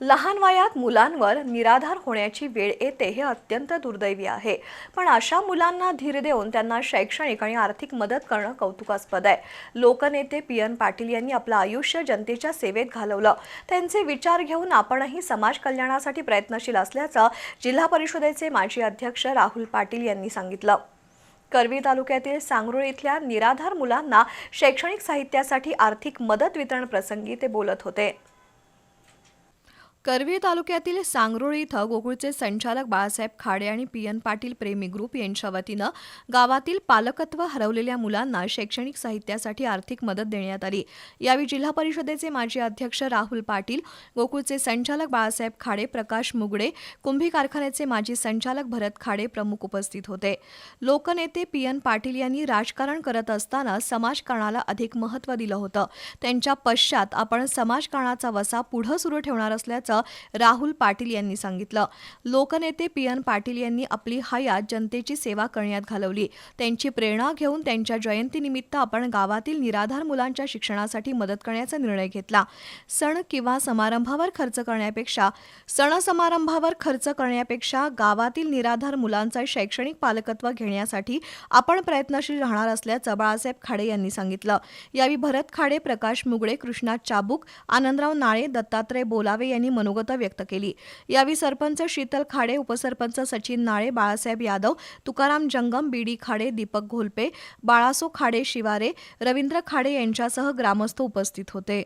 लहान वयात मुलांवर निराधार होण्याची वेळ येते हे अत्यंत दुर्दैवी आहे. पण अशा मुलांना धीर देऊन त्यांना शैक्षणिक आणि आर्थिक मदत करणं कौतुकास्पद आहे. लोकनेते पी. एन. पाटील यांनी आपलं आयुष्य जनतेच्या सेवेत घालवलं. त्यांचे विचार घेऊन आपणही समाज कल्याणासाठी प्रयत्नशील असल्याचं जिल्हा परिषदेचे माजी अध्यक्ष राहुल पाटील यांनी सांगितलं. करवी तालुक्यातील सांगरुळ इथल्या निराधार मुलांना शैक्षणिक साहित्यासाठी आर्थिक मदत वितरण प्रसंगी ते बोलत होते. करवी तालुक्यातील सांगरुळ इथं गोकुळचे संचालक बाळासाहेब खाडे आणि पी एन पाटील प्रेमी ग्रुप यांच्या वतीनं गावातील पालकत्व हरवलेल्या मुलांना शैक्षणिक साहित्यासाठी आर्थिक मदत देण्यात आली. यावेळी जिल्हा परिषदेचे माजी अध्यक्ष राहुल पाटील गोकुळचे संचालक बाळासाहेब खाडे प्रकाश मुगडे कुंभी कारखान्याचे माजी संचालक भरत खाडे प्रमुख उपस्थित होते. लोकनेते पी एन पाटील यांनी राजकारण करत असताना समाजकारणाला अधिक महत्त्व दिलं होतं. त्यांच्या पश्चात आपण समाजकारणाचा वसा पुढं सुरू ठेवणार असल्याचं असल्याचं राहुल पाटील यांनी सांगितलं. लोकनेते पी एन पाटील यांनी आपली हयात जनतेची सेवा करण्यात घालवली. त्यांची प्रेरणा घेऊन त्यांच्या जयंतीनिमित्त आपण गावातील निराधार मुलांच्या शिक्षणासाठी मदत करण्याचा निर्णय घेतला. सण किंवा समारंभावर खर्च करण्यापेक्षा सण समारंभावर खर्च करण्यापेक्षा गावातील निराधार मुलांचा शैक्षणिक पालकत्व घेण्यासाठी आपण प्रयत्नशील राहणार असल्याचं बाळासाहेब खाडे यांनी सांगितलं. यावेळी भरत खाडे प्रकाश मुगडे कृष्णा चाबूक आनंदराव नाळे दत्तात्रय बोलावे यांनी मनोगत व्यक्त केली. यावेळी सरपंच शीतल खाडे उपसरपंच सचिन नाळे बाळासाहेब यादव तुकाराम जंगम बीडी खाडे दीपक घोलपे बाळासो खाडे शिवारे रवींद्र खाडे यांच्यासह ग्रामस्थ उपस्थित होते.